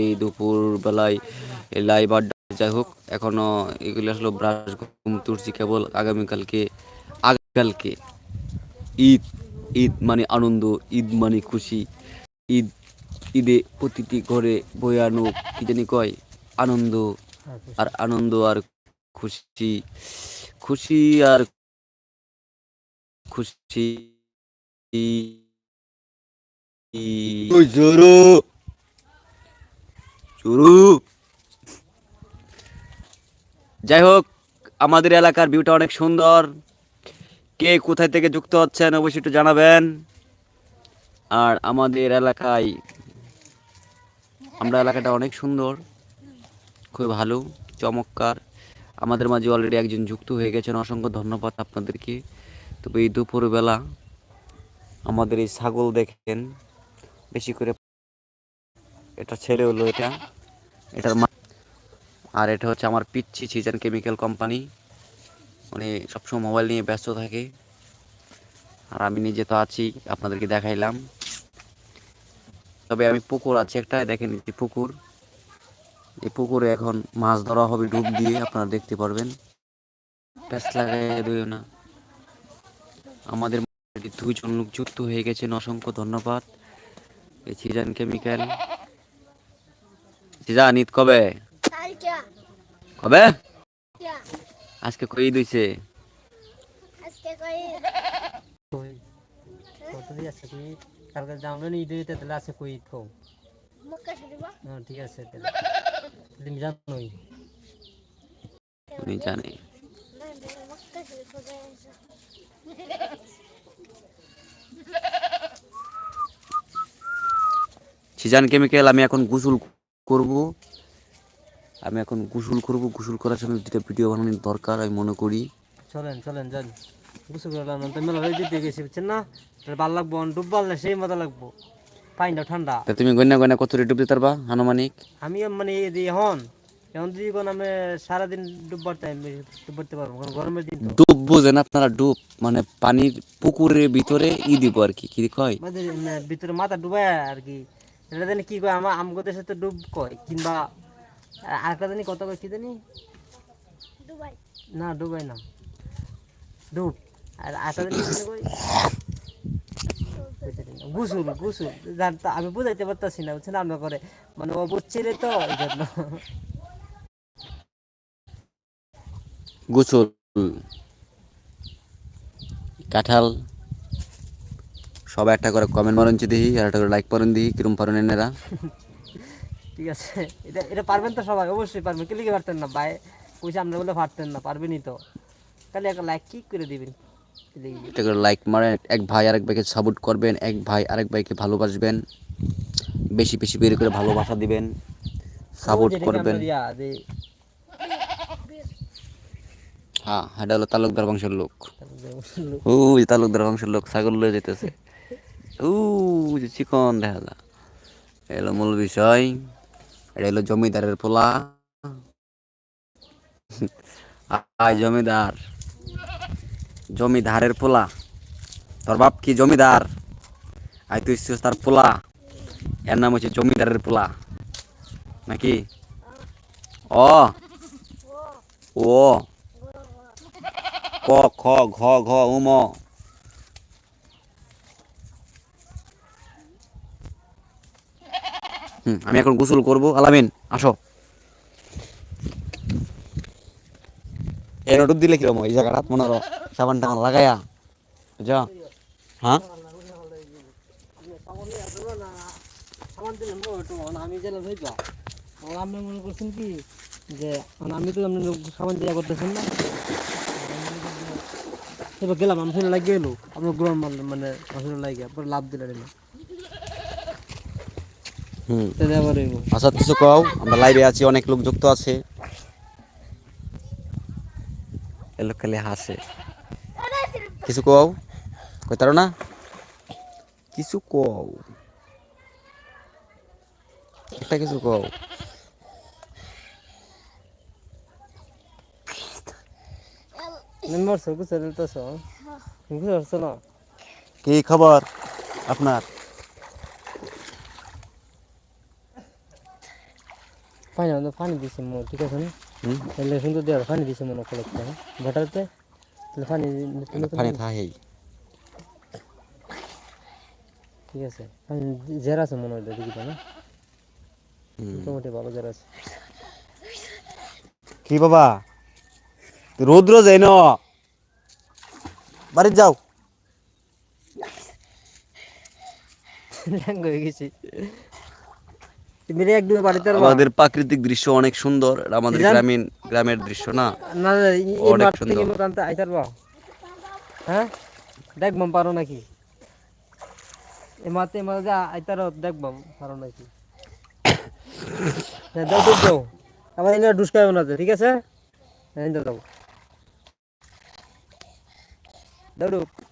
এই দুপুর বেলায় লাইভ আড্ডা। যাই হোক, এখনও এগুলো আসলে ব্রাশ, ঘুম তুলছি কেবল, আগামীকালকে আগামীকালকে ঈদ ঈদ মানে আনন্দ, ঈদ মানে খুশি। ঈদ, ঈদে প্রতিটি ঘরে বয়ানো কি জানি কয়, আনন্দ। আর আনন্দ আর খুশি খুশি আর খুশি। জোরু। জোরু যাই হোক আমাদের এলাকার ভিউটা অনেক সুন্দর। কে কোথায় থেকে যুক্ত হচ্ছেন অবশ্যই একটু জানাবেন। আর আমাদের এলাকায়, আমরা এলাকাটা অনেক সুন্দর, খুবই ভালো, চমৎকার। আমাদের মাঝে অলরেডি একজন যুক্ত হয়ে গেছেন, অসংখ্য ধন্যবাদ আপনাদেরকে। তবে এই দুপুরবেলা আমাদের এই ছাগল দেখেন, বেশি করে, এটা ছেলে হলো এটা। এটার আর এটা হচ্ছে আমার পিচ্ছি সিজন কেমিক্যাল কোম্পানি। উনি সবসময় মোবাইল নিয়ে ব্যস্ত থাকে। আর আমি নিজে তো আছি, আপনাদেরকে দেখাইলাম। তবে আমি পুকুর আছে একটা, দেখেন পুকুর। এই পুকুরে এখন মাছ ধরা হবে ডুব দিয়ে, আপনারা দেখতে পারবেন। লাগাই দিও না। আমাদের দুইজন লোক যুক্ত হয়ে গেছেন, অসংখ্য ধন্যবাদ। এই সিজন কেমিক্যাল সিজন ঈদ কবে? কবে? আজকে কই দিছে? আজকে কই? কই? কত দিয়ে আছে? কই কালকে জামলো নি দিতে তাহলে আছে কই তো মক্কা শরীফ। ঠিক আছে তাহলে। তুমি জানে। আছে সিজন কেমিক্যাল আমি এখন গোসল করব। আমি এখন গোসল করব। গোসল করার সময় যেটা ভিডিও বানানোর দরকার আমি মনে করি। চলেন চলেন যান। গুছু করলাম তো মেলা হয়ে দিতে গেছি বুঝছেন না? তাহলে ভালো লাগবো ডুব বাল না সেই মজা লাগবো। পাইনটা ঠান্ডা। তা তুমি গন্যা গন্যা কত ডুব দিতে পারবা আনুমানিক? আমি মানে এই যে এখন। এখন যদি কোন আমি সারাদিন ডুববার টাইম ডুবতে পারব কারণ গরমের দিন ডুব বোঝেন আপনারা ডুব। মানে পানির পুকুরের ভিতরে ই দিব আর কি কি কয়? আমাদের ভিতরে মাথা ডুবায় আর কি। এটা জানি কি কয় আমার আমগো দেশে তো ডুব কয় কিংবা আরেকটা জানি কত কয় কি জানি? দুবাই। না ডুবাই না। ডুব। আর আরেকটা জানি কয়? গুসুল গুসুল। জানতা আমি বুঝাইতে পারতাছি না বুঝছেন? আমরা করে মানে ও বুঝছিলে তো এই জন্য। গোসল। কাঁঠাল। সবাই একটা করে কমেন্ট মারুন দেখি আর একটা করে লাইক করুন দেখি কিরম পারেন এনারা? ঠিক আছে। এটা এটা পারবেন তো সবাই অবশ্যই পারবেন। কে লিখে পারতেন না ভাই। পয়সা আমরা বলে পারতেন না পারবেনই তো। তাহলে একটা লাইক কি করে দিবেন। একটা করে লাইক মারেন এক ভাই আরেক ভাইকে সাপোর্ট করবেন এক ভাই আরেক ভাইকে ভালোবাসবেন বেশি বেশি বের করে ভালোবাসা দিবেন সাপোর্ট করবেন। হ্যাঁ এটা হলো তালুকদার বংশের লোক। ও তালুকদার বংশের লোক ছাগল লয়ে যেতেছে চিকন দেখা যা এলো মূল বিষয় এটা হলো জমিদারের পোলা আয় জমিদার জমিদারের পোলা তোর বাপ কি জমিদার আয় তুই তার পোলা এর নাম হচ্ছে জমিদারের পোলা নাকি অ ও ক খ ঘ ঘ উম আমি এখন গোসল করব। আলামিন, আসো। এর ডুব দিলে কিরম এই জায়গাটা, মনে হলো সাবান টাবান লাগায়া। বুঝছ হ্যাঁ? আমি যে তো সামান দিয়া করতেছেন না এবার গেলাম, আমি লাগিয়ে এলো। আপনার গ্রহণ মানে ফেলে লাগিয়ে, পরে লাভ দিলেন এলো হুম তাহলে আবার হইব আচ্ছা কিছু কও? আমরা লাইভে আছি অনেক লোক যুক্ত আছে। লোক খালি হাসে। কিছু কও? কই তারো না কিছু কও? একটা কিছু কও। কি খবর আপনার? পানি আমাদের পানি দিছে ঠিক আছে না তাহলে সুন্দর দেওয়ার পানি দিছে মনে করে ভোটারতে তাহলে নতুন নতুন থাকেই ঠিক আছে পানি জের আছে মনে হয় দিকে না মোটামুটি ভালো জের আছে কি বাবা? রৌদ্র যাই ন বাড়ি যাও। ল্যাং হয়ে গেছি মেরে একদম বাড়িতে আর আমাদের প্রাকৃতিক দৃশ্য অনেক সুন্দর আমাদের গ্রামীণ গ্রামের দৃশ্য না? অনেক সুন্দর। হ্যাঁ? দেখবাম পারো নাকি? এ মাতে মাঝে আইতার দেখবাম পারো নাকি? হ্যাঁ দাও দাও এনে না ঠিক আছে? হ্যাঁ দাও দাও। দাও দাও।